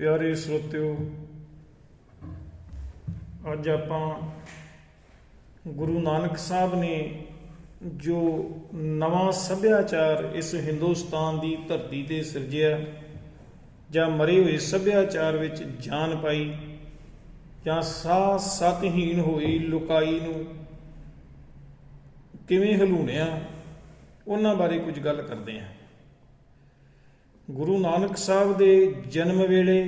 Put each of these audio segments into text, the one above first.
ਪਿਆਰੇ ਸਰੋਤਿਓ, ਅੱਜ ਆਪਾਂ ਗੁਰੂ ਨਾਨਕ ਸਾਹਿਬ ਨੇ ਜੋ ਨਵਾਂ ਸੱਭਿਆਚਾਰ ਇਸ ਹਿੰਦੁਸਤਾਨ ਦੀ ਧਰਤੀ ਤੇ ਸਿਰਜਿਆ, ਜਾਂ ਮਰੇ ਹੋਏ ਸੱਭਿਆਚਾਰ ਵਿੱਚ ਜਾਨ ਪਾਈ, ਜਾਂ ਸਾਹ ਸਤਹੀਣ ਹੋਈ ਲੁਕਾਈ ਨੂੰ ਕਿਵੇਂ ਹਲੂਣਿਆ, ਉਹਨਾਂ ਬਾਰੇ ਕੁਝ ਗੱਲ ਕਰਦੇ ਹਾਂ। ਗੁਰੂ ਨਾਨਕ ਸਾਹਿਬ ਦੇ ਜਨਮ ਵੇਲੇ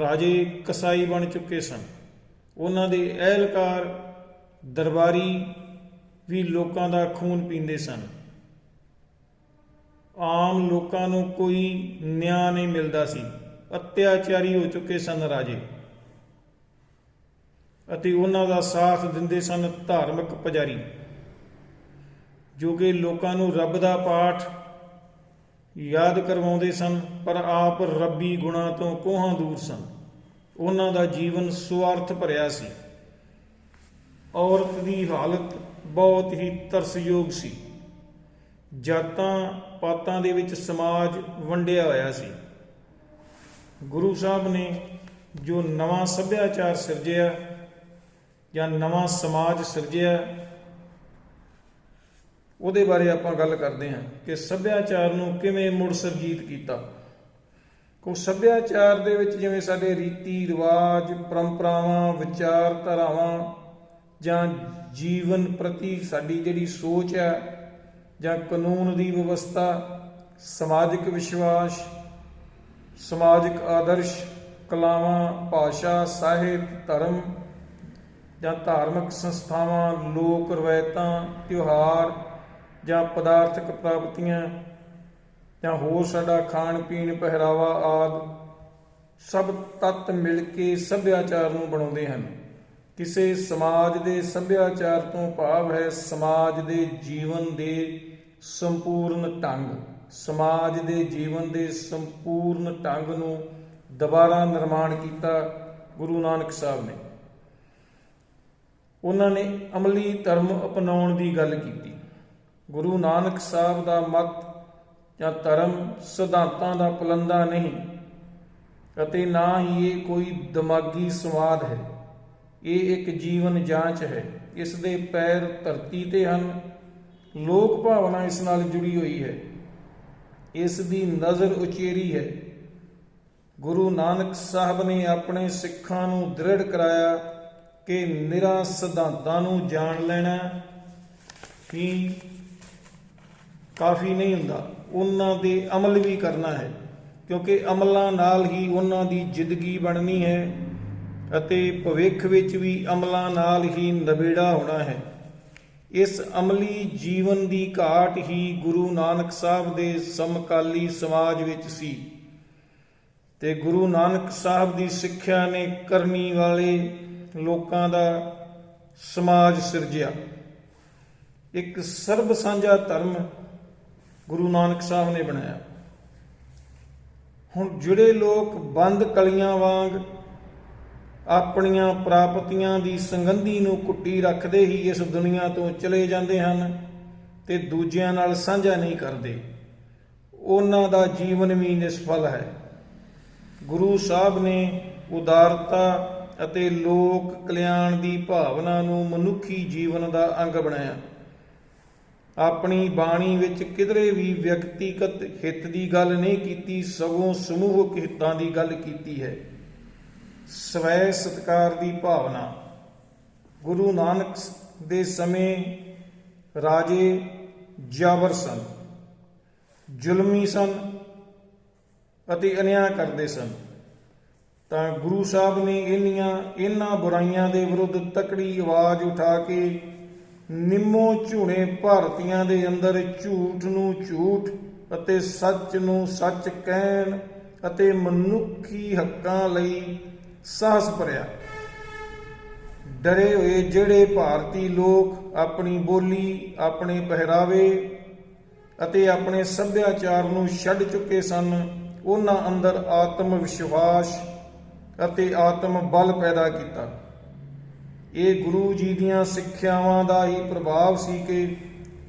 ਰਾਜੇ ਕਸਾਈ ਬਣ ਚੁੱਕੇ ਸਨ। ਉਹਨਾਂ ਦੇ ਅਹਿਲਕਾਰ ਦਰਬਾਰੀ ਵੀ ਲੋਕਾਂ ਦਾ ਖੂਨ ਪੀਂਦੇ ਸਨ। ਆਮ ਲੋਕਾਂ ਨੂੰ ਕੋਈ ਨਿਆਂ ਨਹੀਂ ਮਿਲਦਾ ਸੀ। ਅਤਿਆਚਾਰੀ ਹੋ ਚੁੱਕੇ ਸਨ ਰਾਜੇ ਅਤੇ ਉਹਨਾਂ ਦਾ ਸਾਥ ਦਿੰਦੇ ਸਨ ਧਾਰਮਿਕ ਪੁਜਾਰੀ, ਜੋ ਕਿ ਲੋਕਾਂ ਨੂੰ ਰੱਬ ਦਾ ਪਾਠ ਯਾਦ ਕਰਵਾਉਂਦੇ ਸਨ, ਪਰ ਆਪ ਰੱਬੀ ਗੁਣਾ ਤੋਂ ਕੋਹਾਂ ਦੂਰ ਸਨ। ਉਹਨਾਂ ਦਾ ਜੀਵਨ ਸੁਆਰਥ ਭਰਿਆ ਸੀ। ਔਰਤ ਦੀ ਹਾਲਤ ਬਹੁਤ ਹੀ ਤਰਸਯੋਗ ਸੀ। ਜਾਤਾਂ ਪਾਤਾਂ ਦੇ ਵਿੱਚ ਸਮਾਜ ਵੰਡਿਆ ਹੋਇਆ ਸੀ। ਗੁਰੂ ਸਾਹਿਬ ਨੇ ਜੋ ਨਵਾਂ ਸੱਭਿਆਚਾਰ ਸਿਰਜਿਆ ਜਾਂ ਨਵਾਂ ਸਮਾਜ ਸਿਰਜਿਆ ਉਹਦੇ ਬਾਰੇ ਆਪਾਂ ਗੱਲ ਕਰਦੇ ਹਾਂ ਕਿ ਸੱਭਿਆਚਾਰ ਨੂੰ ਕਿਵੇਂ ਮੁੜ ਸਰਜੀਤ ਕੀਤਾ। ਕੋ ਸੱਭਿਆਚਾਰ ਦੇ ਵਿੱਚ ਜਿਵੇਂ ਸਾਡੇ ਰੀਤੀ ਰਿਵਾਜ, ਪਰੰਪਰਾਵਾਂ, ਵਿਚਾਰਧਾਰਾਵਾਂ ਜਾਂ ਜੀਵਨ ਪ੍ਰਤੀ ਸਾਡੀ ਜਿਹੜੀ ਸੋਚ ਹੈ ਜਾਂ ਕਾਨੂੰਨ ਦੀ ਵਿਵਸਥਾ, ਸਮਾਜਿਕ ਵਿਸ਼ਵਾਸ, ਸਮਾਜਿਕ ਆਦਰਸ਼, ਕਲਾਵਾਂ, ਭਾਸ਼ਾ, ਸਾਹਿਤ, ਧਰਮ ਜਾਂ ਧਾਰਮਿਕ ਸੰਸਥਾਵਾਂ, ਲੋਕ ਰਵਾਇਤਾਂ, ਤਿਉਹਾਰ ਜਾਂ ਪਦਾਰਥਕ ਪ੍ਰਾਪਤੀਆਂ ਜਾਂ ਹੋਰ ਸਾਡਾ ਖਾਣ ਪੀਣ, ਪਹਿਰਾਵਾ ਆਦ ਸਭ ਤੱਤ ਮਿਲ ਕੇ ਸੱਭਿਆਚਾਰ ਨੂੰ ਬਣਾਉਂਦੇ ਹਨ। ਕਿਸੇ ਸਮਾਜ ਦੇ ਸੱਭਿਆਚਾਰ ਤੋਂ ਭਾਵ ਹੈ ਸਮਾਜ ਦੇ ਜੀਵਨ ਦੇ ਸੰਪੂਰਨ ਢੰਗ। ਸਮਾਜ ਦੇ ਜੀਵਨ ਦੇ ਸੰਪੂਰਨ ਢੰਗ ਨੂੰ ਦੁਬਾਰਾ ਨਿਰਮਾਣ ਕੀਤਾ ਗੁਰੂ ਨਾਨਕ ਸਾਹਿਬ ਨੇ। ਉਹਨਾਂ ਨੇ ਅਮਲੀ ਧਰਮ ਅਪਣਾਉਣ ਦੀ ਗੱਲ ਕੀਤੀ। ਗੁਰੂ ਨਾਨਕ ਸਾਹਿਬ ਦਾ ਮਤ ਜਾਂ ਧਰਮ ਸਿਧਾਂਤਾਂ ਦਾ ਪਲੰਦਾ ਨਹੀਂ ਅਤੇ ਨਾ ਹੀ ਇਹ ਕੋਈ ਦਿਮਾਗੀ ਸਵਾਦ ਹੈ। ਇਹ ਇੱਕ ਜੀਵਨ ਜਾਂਚ ਹੈ। ਇਸ ਦੇ ਪੈਰ ਧਰਤੀ ਤੇ ਹਨ। ਲੋਕ ਭਾਵਨਾ ਇਸ ਨਾਲ ਜੁੜੀ ਹੋਈ ਹੈ। ਇਸ ਦੀ ਨਜ਼ਰ ਉਚੇਰੀ ਹੈ। ਗੁਰੂ ਨਾਨਕ ਸਾਹਿਬ ਨੇ ਆਪਣੇ ਸਿੱਖਾਂ ਨੂੰ ਦ੍ਰਿੜ ਕਰਾਇਆ ਕਿ ਨਿਰਾ ਸਿਧਾਂਤਾਂ ਨੂੰ ਜਾਣ ਲੈਣਾ ਹੀ ਕਾਫੀ ਨਹੀਂ ਹੁੰਦਾ। ਉਹਨਾਂ ਦੇ ਅਮਲ ਵੀ ਕਰਨਾ ਹੈ, ਕਿਉਂਕਿ ਅਮਲਾਂ ਨਾਲ ਹੀ ਉਹਨਾਂ ਦੀ ਜ਼ਿੰਦਗੀ ਬਣਨੀ ਹੈ ਅਤੇ ਭਵਿੱਖ ਵਿੱਚ ਵੀ ਅਮਲਾਂ ਨਾਲ ਹੀ ਨਵੇੜਾ ਹੋਣਾ ਹੈ। ਇਸ ਅਮਲੀ ਜੀਵਨ ਦੀ ਘਾਟ ਹੀ ਗੁਰੂ ਨਾਨਕ ਸਾਹਿਬ ਦੇ ਸਮਕਾਲੀ ਸਮਾਜ ਵਿੱਚ ਸੀ। ਤੇ ਗੁਰੂ ਨਾਨਕ ਸਾਹਿਬ ਦੀ ਸਿੱਖਿਆ ਨੇ ਕਰਨੀ ਵਾਲੇ ਲੋਕਾਂ ਦਾ ਸਮਾਜ ਸਿਰਜਿਆ। ਇੱਕ ਸਰਬ ਸਾਂਝਾ ਧਰਮ ਗੁਰੂ ਨਾਨਕ ਸਾਹਿਬ ਨੇ ਬਣਾਇਆ। ਹੁਣ ਜਿਹੜੇ ਲੋਕ ਬੰਦ ਕਲੀਆਂ ਵਾਂਗ ਆਪਣੀਆਂ ਪ੍ਰਾਪਤੀਆਂ ਦੀ ਸੰਗੰਧੀ ਨੂੰ ਕੁੱਟੀ ਰੱਖਦੇ ਹੀ ਇਸ ਦੁਨੀਆ ਤੋਂ ਚਲੇ ਜਾਂਦੇ ਹਨ ਤੇ ਦੂਜਿਆਂ ਨਾਲ ਸਾਂਝਾ ਨਹੀਂ ਕਰਦੇ, ਉਹਨਾਂ ਦਾ ਜੀਵਨ ਵੀ ਨਿਸਫਲ ਹੈ। ਗੁਰੂ ਸਾਹਿਬ ਨੇ ਉਦਾਰਤਾ ਅਤੇ ਲੋਕ ਕਲਿਆਣ ਦੀ ਭਾਵਨਾ ਨੂੰ ਮਨੁੱਖੀ ਜੀਵਨ ਦਾ ਅੰਗ ਬਣਾਇਆ। ਆਪਣੀ ਬਾਣੀ ਵਿੱਚ ਕਿਧਰੇ ਵੀ ਵਿਅਕਤੀਗਤ ਹਿੱਤ ਦੀ ਗੱਲ ਨਹੀਂ ਕੀਤੀ, ਸਗੋਂ ਸਮੂਹਕ ਹਿੱਤਾਂ ਦੀ ਗੱਲ ਕੀਤੀ ਹੈ। ਸਵੈ ਸਤਕਾਰ ਦੀ ਭਾਵਨਾ। ਗੁਰੂ ਨਾਨਕ ਦੇ ਸਮੇਂ ਰਾਜੇ ਜਾਬਰ ਸਨ, ਜ਼ੁਲਮੀ ਸਨ ਅਤੇ ਅਨਿਆਂ ਕਰਦੇ ਸਨ। ਤਾਂ ਗੁਰੂ ਸਾਹਿਬ ਨੇ ਇੰਨੀਆਂ ਇਹਨਾਂ ਬੁਰਾਈਆਂ ਦੇ ਵਿਰੁੱਧ ਤਕੜੀ ਆਵਾਜ਼ ਉਠਾ ਕੇ ਨਿੰਮੋ ਝੂਣੇ ਭਾਰਤੀਆਂ ਦੇ ਅੰਦਰ ਝੂਠ ਨੂੰ ਝੂਠ ਅਤੇ ਸੱਚ ਨੂੰ ਸੱਚ ਕਹਿਣ ਅਤੇ ਮਨੁੱਖੀ ਹੱਕਾਂ ਲਈ ਸਾਹਸ ਭਰਿਆ। ਡਰੇ ਹੋਏ ਜਿਹੜੇ ਭਾਰਤੀ ਲੋਕ ਆਪਣੀ ਬੋਲੀ, ਆਪਣੇ ਪਹਿਰਾਵੇ ਅਤੇ ਆਪਣੇ ਸੱਭਿਆਚਾਰ ਨੂੰ ਛੱਡ ਚੁੱਕੇ ਸਨ, ਉਹਨਾਂ ਅੰਦਰ ਆਤਮ ਵਿਸ਼ਵਾਸ ਅਤੇ ਆਤਮ ਬਲ ਪੈਦਾ ਕੀਤਾ। ਇਹ ਗੁਰੂ ਜੀ ਦੀਆਂ ਸਿੱਖਿਆਵਾਂ ਦਾ ਹੀ ਪ੍ਰਭਾਵ ਸੀ ਕਿ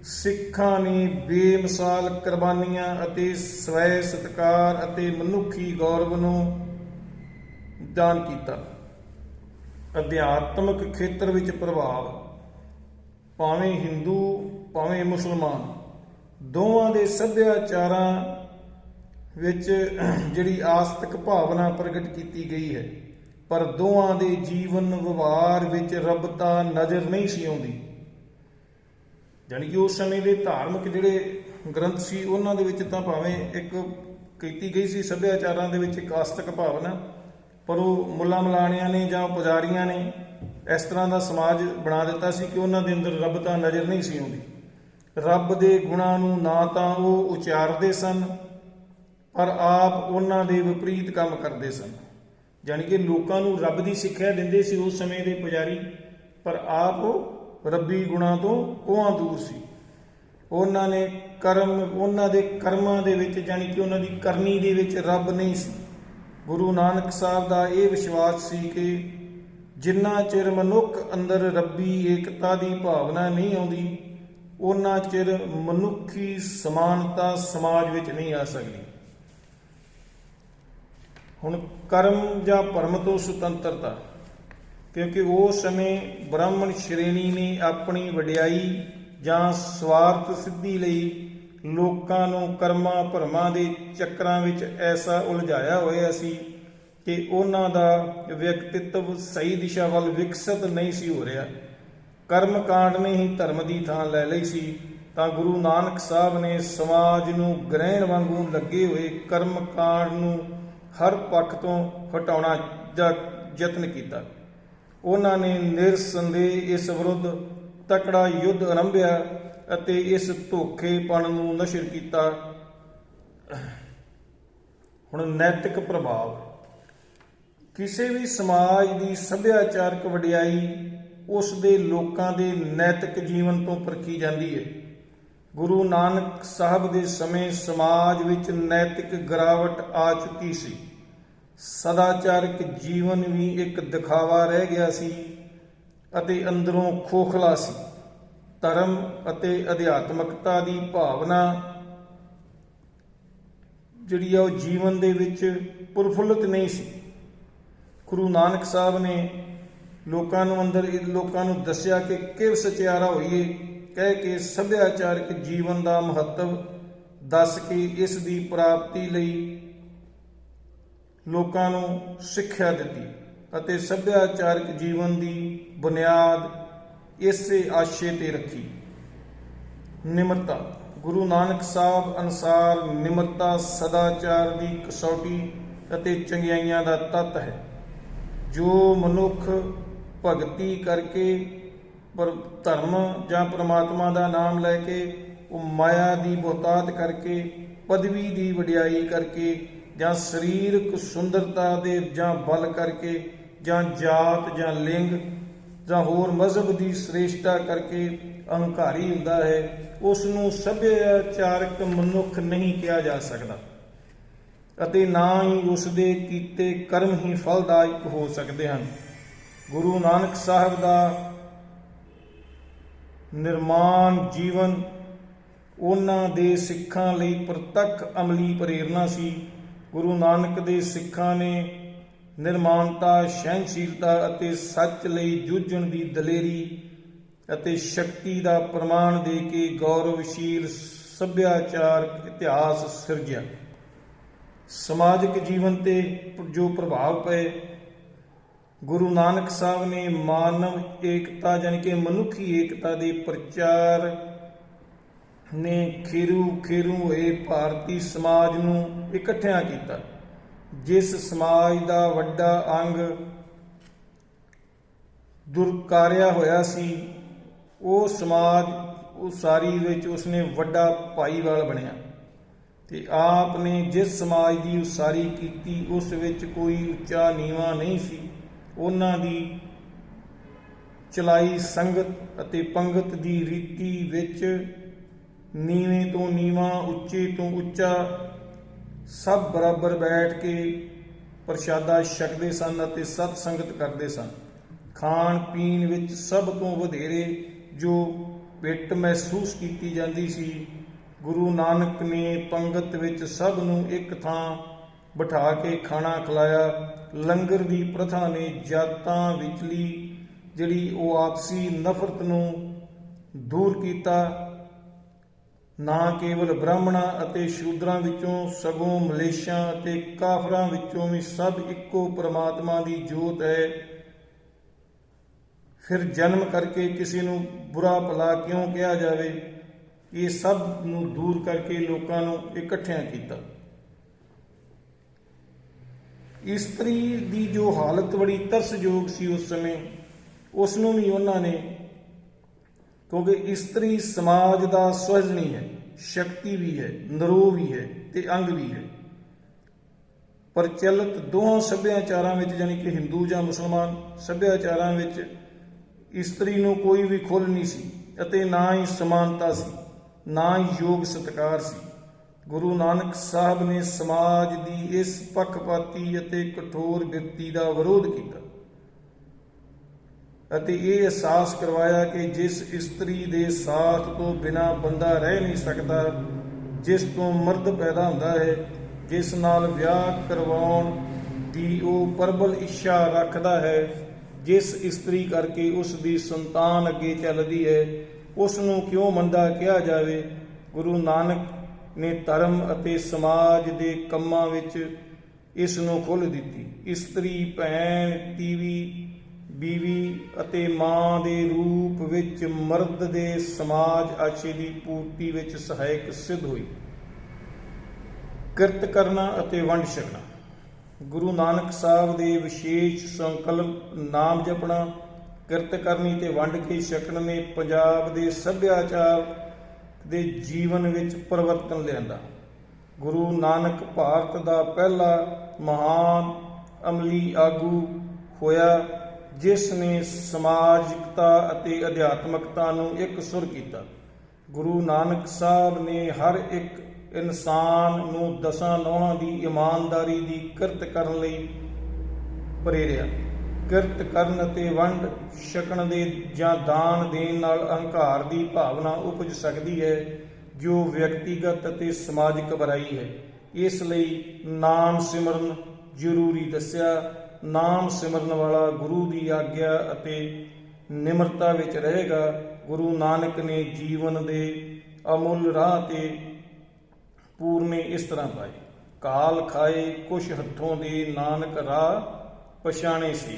ਸਿੱਖਾਂ ਨੇ ਬੇਮਿਸਾਲ ਕੁਰਬਾਨੀਆਂ ਅਤੇ ਸਵੈ ਸਤਕਾਰ ਅਤੇ ਮਨੁੱਖੀ ਗੌਰਵ ਨੂੰ ਦਾਨ ਕੀਤਾ। ਅਧਿਆਤਮਿਕ ਖੇਤਰ ਵਿੱਚ ਪ੍ਰਭਾਵ, ਭਾਵੇਂ ਹਿੰਦੂ, ਭਾਵੇਂ ਮੁਸਲਮਾਨ, ਦੋਵਾਂ ਦੇ ਸੱਭਿਆਚਾਰਾਂ ਵਿੱਚ ਜਿਹੜੀ ਆਸਤਿਕ ਭਾਵਨਾ ਪ੍ਰਗਟ ਕੀਤੀ ਗਈ ਹੈ। ਪਰ ਦੋਵਾਂ ਦੇ ਜੀਵਨ ਵਿਵਹਾਰ ਵਿੱਚ ਰੱਬਤਾ ਨਜ਼ਰ ਨਹੀਂ ਸੀ ਆਉਂਦੀ। ਜਾਣੀ ਕਿ ਉਸ ਸਮੇਂ ਦੇ ਧਾਰਮਿਕ ਜਿਹੜੇ ਗ੍ਰੰਥ ਸੀ, ਉਹਨਾਂ ਦੇ ਵਿੱਚ ਤਾਂ ਭਾਵੇਂ ਇੱਕ ਕੀਤੀ ਗਈ ਸੀ ਸੱਭਿਆਚਾਰਾਂ ਦੇ ਵਿੱਚ ਇੱਕ ਆਸਤਕ ਭਾਵਨਾ, ਪਰ ਉਹ ਮੁੱਲਾ ਮਲਾਣਿਆਂ ਨੇ ਜਾਂ ਪੁਜਾਰੀਆਂ ਨੇ ਇਸ ਤਰ੍ਹਾਂ ਦਾ ਸਮਾਜ ਬਣਾ ਦਿੱਤਾ ਸੀ ਕਿ ਉਹਨਾਂ ਦੇ ਅੰਦਰ ਰੱਬ ਤਾਂ ਨਜ਼ਰ ਨਹੀਂ ਸੀ ਆਉਂਦੀ। ਰੱਬ ਦੇ ਗੁਣਾਂ ਨੂੰ ਨਾ ਤਾਂ ਉਹ ਉਚਾਰਦੇ ਸਨ, ਪਰ ਆਪ ਉਹਨਾਂ ਦੇ ਵਿਪਰੀਤ ਕੰਮ ਕਰਦੇ ਸਨ। ਜਾਣੀ ਕਿ ਲੋਕਾਂ ਨੂੰ ਰੱਬ ਦੀ ਸਿੱਖਿਆ ਦਿੰਦੇ ਸੀ ਉਸ ਸਮੇਂ ਦੇ ਪੁਜਾਰੀ, ਪਰ ਆਪ ਰੱਬੀ ਗੁਣਾਂ ਤੋਂ ਕੋਹਾਂ ਦੂਰ ਸੀ। ਉਹਨਾਂ ਨੇ ਕਰਮ, ਉਹਨਾਂ ਦੇ ਕਰਮਾਂ ਦੇ ਵਿੱਚ ਜਾਣੀ ਕਿ ਉਹਨਾਂ ਦੀ ਕਰਨੀ ਦੇ ਵਿੱਚ ਰੱਬ ਨਹੀਂ ਸੀ। ਗੁਰੂ ਨਾਨਕ ਸਾਹਿਬ ਦਾ ਇਹ ਵਿਸ਼ਵਾਸ ਸੀ ਕਿ ਜਿੰਨਾ ਚਿਰ ਮਨੁੱਖ ਅੰਦਰ ਰੱਬੀ ਏਕਤਾ ਦੀ ਭਾਵਨਾ ਨਹੀਂ ਆਉਂਦੀ, ਉਹਨਾਂ ਚਿਰ ਮਨੁੱਖੀ ਸਮਾਨਤਾ ਸਮਾਜ ਵਿੱਚ ਨਹੀਂ ਆ ਸਕਦੀ। ਹੁਣ ਕਰਮ ਜਾਂ ਭਰਮ ਤੋਂ ਸੁਤੰਤਰਤਾ, ਕਿਉਂਕਿ ਉਸ ਸਮੇਂ ਬ੍ਰਾਹਮਣ ਸ਼੍ਰੇਣੀ ਨੇ ਆਪਣੀ ਵਡਿਆਈ ਜਾਂ ਸਵਾਰਥ ਸਿੱਧੀ ਲਈ ਲੋਕਾਂ ਨੂੰ ਕਰਮਾਂ ਭਰਮਾਂ ਦੇ ਚੱਕਰਾਂ ਵਿੱਚ ਐਸਾ ਉਲਝਾਇਆ ਹੋਇਆ ਸੀ ਕਿ ਉਹਨਾਂ ਦਾ ਵਿਅਕਤਿਤਵ ਸਹੀ ਦਿਸ਼ਾ ਵੱਲ ਵਿਕਸਿਤ ਨਹੀਂ ਸੀ ਹੋ ਰਿਹਾ। ਕਰਮ ਕਾਂਡ ਨੇ ਹੀ ਧਰਮ ਦੀ ਥਾਂ ਲੈ ਲਈ ਸੀ, ਤਾਂ ਗੁਰੂ ਨਾਨਕ ਸਾਹਿਬ ਨੇ ਸਮਾਜ ਨੂੰ ਗ੍ਰਹਿਣ ਵਾਂਗੂ ਲੱਗੇ ਹੋਏ ਕਰਮ ਕਾਂਡ ਨੂੰ ਹਰ ਪੱਖ ਤੋਂ ਹਟਾਉਣਾ ਦਾ ਯਤਨ ਕੀਤਾ। ਉਹਨਾਂ ਨੇ ਨਿਰਸੰਦੇਹ ਇਸ ਵਿਰੁੱਧ ਤਕੜਾ ਯੁੱਧ ਆਰੰਭਿਆ ਅਤੇ ਇਸ ਧੋਖੇਪਣ ਨੂੰ ਨਸ਼ਰ ਕੀਤਾ। ਹੁਣ ਨੈਤਿਕ ਪ੍ਰਭਾਵ। ਕਿਸੇ ਵੀ ਸਮਾਜ ਦੀ ਸੱਭਿਆਚਾਰਕ ਵਡਿਆਈ ਉਸ ਦੇ ਲੋਕਾਂ ਦੇ ਨੈਤਿਕ ਜੀਵਨ ਤੋਂ ਪਰਖੀ ਜਾਂਦੀ ਹੈ। ਗੁਰੂ ਨਾਨਕ ਸਾਹਿਬ ਦੇ ਸਮੇਂ ਸਮਾਜ ਵਿੱਚ ਨੈਤਿਕ ਗਿਰਾਵਟ ਆ ਚੁੱਕੀ ਸੀ। ਸਦਾਚਾਰਕ ਜੀਵਨ ਵੀ ਇੱਕ ਦਿਖਾਵਾ ਰਹਿ ਗਿਆ ਸੀ ਅਤੇ ਅੰਦਰੋਂ ਖੋਖਲਾ ਸੀ। ਧਰਮ ਅਤੇ ਅਧਿਆਤਮਕਤਾ ਦੀ ਭਾਵਨਾ ਜਿਹੜੀ ਆ ਉਹ ਜੀਵਨ ਦੇ ਵਿੱਚ ਪ੍ਰਫੁੱਲਤ ਨਹੀਂ ਸੀ। ਗੁਰੂ ਨਾਨਕ ਸਾਹਿਬ ਨੇ ਲੋਕਾਂ ਨੂੰ ਅੰਦਰ, ਲੋਕਾਂ ਨੂੰ ਦੱਸਿਆ ਕਿ ਕਿਵ ਸਚਿਆਰਾ ਹੋਈਏ ਕਹਿ ਕੇ ਸੱਭਿਆਚਾਰਕ ਜੀਵਨ ਦਾ ਮਹੱਤਵ ਦੱਸ ਕੇ ਇਸ ਦੀ ਪ੍ਰਾਪਤੀ ਲਈ ਲੋਕਾਂ ਨੂੰ ਸਿੱਖਿਆ ਦਿੱਤੀ ਅਤੇ ਸੱਭਿਆਚਾਰਕ ਜੀਵਨ ਦੀ ਬੁਨਿਆਦ ਇਸੇ ਆਸ਼ੇ ਤੇ ਰੱਖੀ। ਨਿਮਰਤਾ। ਗੁਰੂ ਨਾਨਕ ਸਾਹਿਬ ਅਨਸਾਰ ਨਿਮਰਤਾ ਸਦਾਚਾਰ ਦੀ ਕਸੌਟੀ ਅਤੇ ਚੰਗਿਆਈਆਂ ਦਾ ਤੱਤ ਹੈ। ਜੋ ਮਨੁੱਖ ਭਗਤੀ ਕਰਕੇ ਪਰ ਧਰਮ ਜਾਂ ਪ੍ਰਮਾਤਮਾ ਦਾ ਨਾਮ ਲੈ ਕੇ ਉਹ ਮਾਇਆ ਦੀ ਬਹੁਤਾਤ ਕਰਕੇ, ਪਦਵੀ ਦੀ ਵਡਿਆਈ ਕਰਕੇ ਜਾਂ ਸਰੀਰਕ ਸੁੰਦਰਤਾ ਦੇ ਜਾਂ ਬਲ ਕਰਕੇ ਜਾਂ ਜਾਤ ਜਾਂ ਲਿੰਗ ਜਾਂ ਹੋਰ ਮਜ਼ਹਬ ਦੀ ਸ੍ਰੇਸ਼ਟਤਾ ਕਰਕੇ ਅਹੰਕਾਰੀ ਹੁੰਦਾ ਹੈ ਉਸ ਨੂੰ ਸੱਭਿਆਚਾਰਕ ਮਨੁੱਖ ਨਹੀਂ ਕਿਹਾ ਜਾ ਸਕਦਾ ਅਤੇ ਨਾ ਹੀ ਉਸ ਦੇ ਕੀਤੇ ਕਰਮ ਹੀ ਫਲਦਾਇਕ ਹੋ ਸਕਦੇ ਹਨ। ਗੁਰੂ ਨਾਨਕ ਸਾਹਿਬ ਦਾ ਨਿਰਮਾਣ ਜੀਵਨ ਉਹਨਾਂ ਦੇ ਸਿੱਖਾਂ ਲਈ ਪ੍ਰਤੱਖ ਅਮਲੀ ਪ੍ਰੇਰਣਾ ਸੀ। ਗੁਰੂ ਨਾਨਕ ਦੇ ਸਿੱਖਾਂ ਨੇ ਨਿਰਮਾਨਤਾ ਸਹਿਨਸ਼ੀਲਤਾ ਅਤੇ ਸੱਚ ਲਈ ਜੂਝਣ ਦੀ ਦਲੇਰੀ ਅਤੇ ਸ਼ਕਤੀ ਦਾ ਪ੍ਰਮਾਣ ਦੇ ਕੇ ਗੌਰਵਸ਼ੀਲ ਸੱਭਿਆਚਾਰਕ ਇਤਿਹਾਸ ਸਿਰਜਿਆ। ਸਮਾਜਿਕ ਜੀਵਨ ਤੇ ਜੋ ਪ੍ਰਭਾਵ ਪਏ ਗੁਰੂ ਨਾਨਕ ਸਾਹਿਬ ਨੇ ਮਾਨਵ ਏਕਤਾ ਜਾਨੀ ਕਿ ਮਨੁੱਖੀ ਏਕਤਾ ਦੇ ਪ੍ਰਚਾਰ ਨੇ ਖੇਰੂ ਖੇਰੂ ਹੋਏ ਭਾਰਤੀ ਸਮਾਜ ਨੂੰ ਇਕੱਠਿਆਂ ਕੀਤਾ। ਜਿਸ ਸਮਾਜ ਦਾ ਵੱਡਾ ਅੰਗ ਦੁਰਕਾਰਿਆ ਹੋਇਆ ਸੀ, ਉਹ ਸਮਾਜ, ਉਹ ਸਾਰੀ ਵਿੱਚ ਉਸਨੇ ਵੱਡਾ ਭਾਈਵਾਲ ਬਣਿਆ ਤੇ ਆਪ ਨੇ ਜਿਸ ਸਮਾਜ ਦੀ ਉਸਾਰੀ ਕੀਤੀ, ਉਸ ਵਿੱਚ ਕੋਈ ਉੱਚਾ ਨੀਵਾ ਨਹੀਂ ਸੀ। ਉਹਨਾਂ ਦੀ ਚਲਾਈ ਸੰਗਤ ਅਤੇ ਪੰਗਤ ਦੀ ਰੀਤੀ ਵਿੱਚ ਨੀਵੇਂ ਤੋਂ ਨੀਵਾ, ਉੱਚੇ ਤੋਂ ਉੱਚਾ ਸਭ ਬਰਾਬਰ ਬੈਠ ਕੇ ਪ੍ਰਸ਼ਾਦਾ ਛਕਦੇ ਸਨ ਅਤੇ ਸਤ ਸੰਗਤ ਕਰਦੇ ਸਨ। ਖਾਣ ਪੀਣ ਵਿੱਚ ਸਭ ਤੋਂ ਵਧੇਰੇ ਜੋ ਪਿੱਟ ਮਹਿਸੂਸ ਕੀਤੀ ਜਾਂਦੀ ਸੀ, ਗੁਰੂ ਨਾਨਕ ਨੇ ਪੰਗਤ ਵਿੱਚ ਸਭ ਨੂੰ ਇੱਕ ਥਾਂ ਬਿਠਾ ਕੇ ਖਾਣਾ ਖਿਲਾਇਆ। ਲੰਗਰ ਦੀ ਪ੍ਰਥਾ ਨੇ ਜਾਤਾਂ ਵਿਚਲੀ ਜਿਹੜੀ ਉਹ ਆਪਸੀ ਨਫ਼ਰਤ ਨੂੰ ਦੂਰ ਕੀਤਾ। ਨਾ ਕੇਵਲ ਬ੍ਰਾਹਮਣਾਂ ਅਤੇ ਸ਼ੂਦਰਾਂ ਵਿੱਚੋਂ ਸਗੋਂ ਮਲੇਸ਼ਾਂ ਅਤੇ ਕਾਫਰਾਂ ਵਿੱਚੋਂ ਵੀ ਸਭ ਇੱਕੋ ਪ੍ਰਮਾਤਮਾ ਦੀ ਜੋਤ ਹੈ। ਫਿਰ ਜਨਮ ਕਰਕੇ ਕਿਸੇ ਨੂੰ ਬੁਰਾ ਭਲਾ ਕਿਉਂ ਕਿਹਾ ਜਾਵੇ? ਇਹ ਸਭ ਨੂੰ ਦੂਰ ਕਰਕੇ ਲੋਕਾਂ ਨੂੰ ਇਕੱਠਿਆਂ ਕੀਤਾ। ਇਸਤਰੀ ਦੀ ਜੋ ਹਾਲਤ ਬੜੀ ਤਰਸਯੋਗ ਸੀ ਉਸ ਸਮੇਂ ਉਸ ਨੂੰ ਵੀ ਉਹਨਾਂ ਨੇ, ਕਿਉਂਕਿ ਇਸਤਰੀ ਸਮਾਜ ਦਾ ਸਵਜਣੀ ਹੈ, ਸ਼ਕਤੀ ਵੀ ਹੈ, ਨਰੋ ਵੀ ਹੈ ਤੇ ਅੰਗ ਵੀ ਹੈ। ਪ੍ਰਚਲਿਤ ਦੋਹਾਂ ਸੱਭਿਆਚਾਰਾਂ ਵਿੱਚ ਯਾਨੀ ਕਿ ਹਿੰਦੂ ਜਾਂ ਮੁਸਲਮਾਨ ਸੱਭਿਆਚਾਰਾਂ ਵਿੱਚ, ਇਸਤਰੀ ਨੂੰ ਕੋਈ ਵੀ ਖੁੱਲ੍ਹ ਨਹੀਂ ਸੀ ਅਤੇ ਨਾ ਹੀ ਸਮਾਨਤਾ ਸੀ, ਨਾ ਹੀ ਯੋਗ ਸਤਕਾਰ ਸੀ। ਗੁਰੂ ਨਾਨਕ ਸਾਹਿਬ ਨੇ ਸਮਾਜ ਦੀ ਇਸ ਪੱਖਪਾਤੀ ਅਤੇ ਕਠੋਰ ਬਿਰਤੀ ਦਾ ਵਿਰੋਧ ਕੀਤਾ ਅਤੇ ਇਹ ਅਹਿਸਾਸ ਕਰਵਾਇਆ ਕਿ ਜਿਸ ਇਸਤਰੀ ਦੇ ਸਾਥ ਤੋਂ ਬਿਨਾ ਬੰਦਾ ਰਹਿ ਨਹੀਂ ਸਕਦਾ, ਜਿਸ ਤੋਂ ਮਰਦ ਪੈਦਾ ਹੁੰਦਾ ਹੈ, ਜਿਸ ਨਾਲ ਵਿਆਹ ਕਰਵਾਉਣ ਦੀ ਉਹ ਪ੍ਰਬਲ ਇੱਛਾ ਰੱਖਦਾ ਹੈ, ਜਿਸ ਇਸਤਰੀ ਕਰਕੇ ਉਸ ਦੀ ਸੰਤਾਨ ਅੱਗੇ ਚੱਲਦੀ ਹੈ, ਉਸ ਨੂੰ ਕਿਉਂ ਮੰਦਾ ਕਿਹਾ ਜਾਵੇ? ਗੁਰੂ ਨਾਨਕ ਨੇ ਧਰਮ ਅਤੇ ਸਮਾਜ ਦੇ ਕੰਮਾਂ ਵਿੱਚ ਇਸ ਨੂੰ ਖੁੱਲ੍ਹ ਦਿੱਤੀ। ਇਸਤਰੀ ਭੈਣ ਤੀਵੀ, ਬੀਵੀ ਅਤੇ ਮਾਂ ਦੇ ਰੂਪ ਵਿੱਚ ਮਰਦ ਦੇ ਸਮਾਜ ਆਸ਼ੇ ਦੀ ਪੂਰਤੀ ਵਿੱਚ ਸਹਾਇਕ ਸਿੱਧ ਹੋਈ। ਕਿਰਤ ਕਰਨਾ ਅਤੇ ਵੰਡ ਛਕਣਾ। ਗੁਰੂ ਨਾਨਕ ਸਾਹਿਬ ਦੇ ਵਿਸ਼ੇਸ਼ ਸੰਕਲਪ ਨਾਮ ਜਪਣਾ, ਕਿਰਤ ਕਰਨੀ ਤੇ ਵੰਡ ਕੇ ਛਕਣ ਨੇ ਪੰਜਾਬ ਦੇ ਸੱਭਿਆਚਾਰ ਦੇ ਜੀਵਨ ਵਿੱਚ ਪਰਿਵਰਤਨ ਲਿਆਂਦਾ। ਗੁਰੂ ਨਾਨਕ ਭਾਰਤ ਦਾ ਪਹਿਲਾ ਮਹਾਨ ਅਮਲੀ ਆਗੂ ਹੋਇਆ, ਜਿਸ ਨੇ ਸਮਾਜਿਕਤਾ ਅਤੇ ਅਧਿਆਤਮਕਤਾ ਨੂੰ ਇੱਕ ਸੁਰ ਕੀਤਾ। ਗੁਰੂ ਨਾਨਕ ਸਾਹਿਬ ਨੇ ਹਰ ਇੱਕ ਇਨਸਾਨ ਨੂੰ ਦਸਾਂ ਨੌਹਾਂ ਦੀ ਇਮਾਨਦਾਰੀ ਦੀ ਕਿਰਤ ਕਰਨ ਲਈ ਪ੍ਰੇਰਿਆ। ਕਿਰਤ ਕਰਨ ਅਤੇ ਵੰਡ ਛਕਣ ਦੇ ਜਾਂ ਦਾਨ ਦੇਣ ਨਾਲ ਅਹੰਕਾਰ ਦੀ ਭਾਵਨਾ ਉਪਜ ਸਕਦੀ ਹੈ, ਜੋ ਵਿਅਕਤੀਗਤ ਅਤੇ ਸਮਾਜਿਕ ਬੁਰਾਈ ਹੈ। ਇਸ ਲਈ ਨਾਮ ਸਿਮਰਨ ਜ਼ਰੂਰੀ ਦੱਸਿਆ। ਨਾਮ ਸਿਮਰਨ ਵਾਲਾ ਗੁਰੂ ਦੀ ਆਗਿਆ ਅਤੇ ਨਿਮਰਤਾ ਵਿੱਚ ਰਹੇਗਾ। ਗੁਰੂ ਨਾਨਕ ਨੇ ਜੀਵਨ ਦੇ ਅਮੁੱਲ ਰਾਹ ਤੇ ਪੂਰਨੇ ਇਸ ਤਰ੍ਹਾਂ ਪਾਏ। ਕਾਲ ਖਾਏ, ਕੁਛ ਹੱਥੋਂ ਦੇ ਨਾਨਕ ਰਾਹ ਪਛਾਣੇ ਸੀ।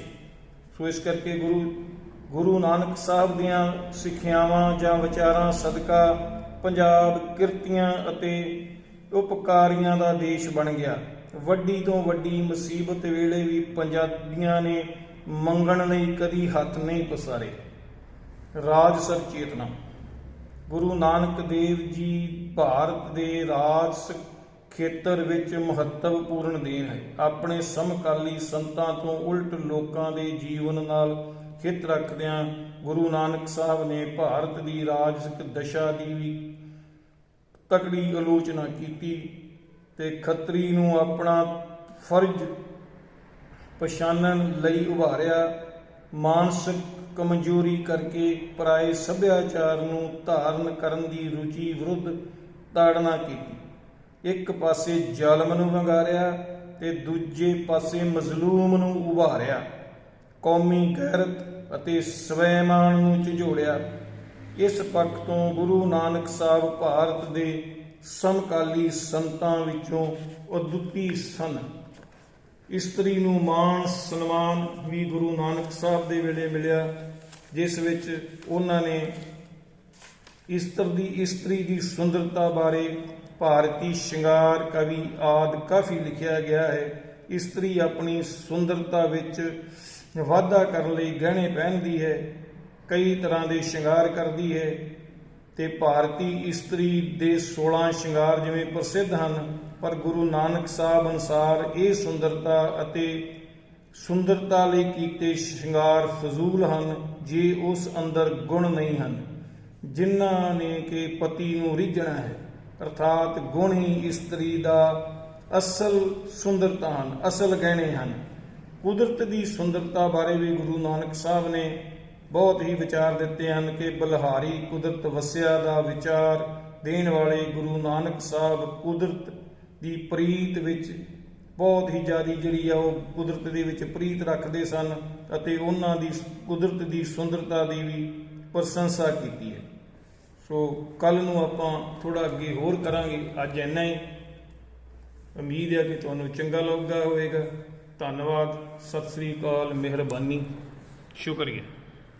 ਸੋ ਇਸ ਕਰਕੇ ਗੁਰੂ ਗੁਰੂ ਨਾਨਕ ਸਾਹਿਬ ਦੀਆਂ ਸਿੱਖਿਆਵਾਂ ਜਾਂ ਵਿਚਾਰਾਂ, ਸਦਕਾ, ਪੰਜਾਬ ਕਿਰਤੀਆਂ ਅਤੇ ਉਪਕਾਰੀਆਂ ਦਾ ਦੇਸ਼ ਬਣ ਗਿਆ। ਵੱਡੀ ਤੋਂ ਵੱਡੀ ਮੁਸੀਬਤ ਵੇਲੇ ਵੀ ਪੰਜਾਬੀਆਂ ਨੇ ਮੰਗਣ ਲਈ ਕਦੀ ਹੱਥ ਨਹੀਂ ਪਸਾਰੇ। ਰਾਜਸਰ ਚੇਤਨਾ। ਗੁਰੂ ਨਾਨਕ ਦੇਵ ਜੀ ਭਾਰਤ ਦੇ ਰਾਜ ਖੇਤਰ ਵਿੱਚ ਮਹੱਤਵਪੂਰਨ ਦੇਣ ਹੈ। ਆਪਣੇ ਸਮਕਾਲੀ ਸੰਤਾਂ ਤੋਂ ਉਲਟ ਲੋਕਾਂ ਦੇ ਜੀਵਨ ਨਾਲ ਹਿੱਤ ਰੱਖਦਿਆਂ ਗੁਰੂ ਨਾਨਕ ਸਾਹਿਬ ਨੇ ਭਾਰਤ ਦੀ ਰਾਜਸਿਕ ਦਸ਼ਾ ਦੀ ਵੀ ਤਕੜੀ ਆਲੋਚਨਾ ਕੀਤੀ ਤੇ ਖੱਤਰੀ ਨੂੰ ਆਪਣਾ ਫਰਜ਼ ਪਛਾਣਨ ਲਈ ਉਭਾਰਿਆ, ਮਾਨਸਿਕ ਕਮਜ਼ੋਰੀ ਕਰਕੇ ਪਰਾਏ ਸੱਭਿਆਚਾਰ ਨੂੰ ਧਾਰਨ ਕਰਨ ਦੀ ਰੁਚੀ ਵਿਰੁੱਧ ਤਾੜਨਾ ਕੀਤੀ। ਇੱਕ ਪਾਸੇ ਜ਼ਾਲਮ ਨੂੰ ਵੰਗਾਰਿਆ ਤੇ ਦੂਜੇ ਪਾਸੇ ਮਜ਼ਲੂਮ ਨੂੰ ਉਭਾਰਿਆ। ਕੌਮੀ ਗੈਰਤ ਅਤੇ ਸਵੈਮਾਨ ਨੂੰ ਝੰਜੋੜਿਆ। ਇਸ ਪੱਖ ਤੋਂ ਗੁਰੂ ਨਾਨਕ ਸਾਹਿਬ ਭਾਰਤ ਦੇ ਸਮਕਾਲੀ ਸੰਤਾਂ ਵਿੱਚੋਂ ਅਦੁੱਤੀ ਸਨ। ਇਸਤਰੀ ਨੂੰ ਮਾਣ ਸਨਮਾਨ ਵੀ ਗੁਰੂ ਨਾਨਕ ਸਾਹਿਬ ਦੇ ਵੇਲੇ ਮਿਲਿਆ, ਜਿਸ ਵਿੱਚ ਉਹਨਾਂ ਨੇ ਇਸਤਰ ਦੀ ਇਸਤਰੀ ਦੀ ਸੁੰਦਰਤਾ ਬਾਰੇ ਭਾਰਤੀ ਸ਼ਿੰਗਾਰ ਕਵੀ ਆਦ ਕਾਫੀ ਲਿਖਿਆ ਗਿਆ ਹੈ। ਇਸਤਰੀ ਆਪਣੀ ਸੁੰਦਰਤਾ ਵਿੱਚ ਵਾਧਾ ਕਰਨ ਲਈ ਗਹਿਣੇ ਪਹਿਨਦੀ ਹੈ। ਕਈ ਤਰ੍ਹਾਂ ਦੇ ਸ਼ਿੰਗਾਰ ਕਰਦੀ ਹੈ ਤੇ ਭਾਰਤੀ ਇਸਤਰੀ ਦੇ 16 ਸ਼ਿੰਗਾਰ ਜਿਵੇਂ ਪ੍ਰਸਿੱਧ ਹਨ, ਪਰ ਗੁਰੂ ਨਾਨਕ ਸਾਹਿਬ ਅਨੁਸਾਰ ਇਹ ਸੁੰਦਰਤਾ ਅਤੇ ਸੁੰਦਰਤਾ ਲਈ ਕੀਤੇ ਸ਼ਿੰਗਾਰ ਫਜ਼ੂਲ ਹਨ, ਜੇ ਉਸ ਅੰਦਰ ਗੁਣ ਨਹੀਂ ਹਨ। ਜਿਨ੍ਹਾਂ ਨੇ ਕਿ ਪਤੀ ਨੂੰ ਰਿਝਣਾ ਹੈ। ਅਰਥਾਤ ਗੁਣੀ ਇਸਤਰੀ ਦਾ ਅਸਲ ਸੁੰਦਰਤਾ ਹਨ ਅਸਲ ਗਹਿਣੇ ਹਨ। ਕੁਦਰਤ ਦੀ ਸੁੰਦਰਤਾ ਬਾਰੇ ਵੀ ਗੁਰੂ ਨਾਨਕ ਸਾਹਿਬ ਨੇ ਬਹੁਤ ਹੀ ਵਿਚਾਰ ਦਿੱਤੇ ਹਨ ਕਿ ਬਲਹਾਰੀ ਕੁਦਰਤ ਵਸਿਆ ਦਾ ਵਿਚਾਰ ਦੇਣ ਵਾਲੇ ਗੁਰੂ ਨਾਨਕ ਸਾਹਿਬ ਕੁਦਰਤ ਦੀ ਪ੍ਰੀਤ ਵਿੱਚ ਬਹੁਤ ਹੀ ਜ਼ਿਆਦੀ ਜਿਹੜੀ ਆ ਉਹ ਕੁਦਰਤ ਦੇ ਵਿੱਚ ਪ੍ਰੀਤ ਰੱਖਦੇ ਸਨ ਅਤੇ ਉਹਨਾਂ ਦੀ ਕੁਦਰਤ ਦੀ ਸੁੰਦਰਤਾ ਦੀ ਵੀ ਪ੍ਰਸ਼ੰਸਾ ਕੀਤੀ ਹੈ। ਸੋ ਕੱਲ ਨੂੰ ਆਪਾਂ ਥੋੜਾ ਅੱਗੇ ਹੋਰ ਕਰਾਂਗੇ। ਅੱਜ ਇੰਨਾ ਹੀ। ਉਮੀਦ ਹੈ ਕਿ ਤੁਹਾਨੂੰ ਚੰਗਾ ਲੱਗਦਾ ਹੋਵੇਗਾ। ਧੰਨਵਾਦ। ਸਤਿ ਸ੍ਰੀ ਅਕਾਲ। ਮਿਹਰਬਾਨੀ। ਸ਼ੁਕਰੀਆ।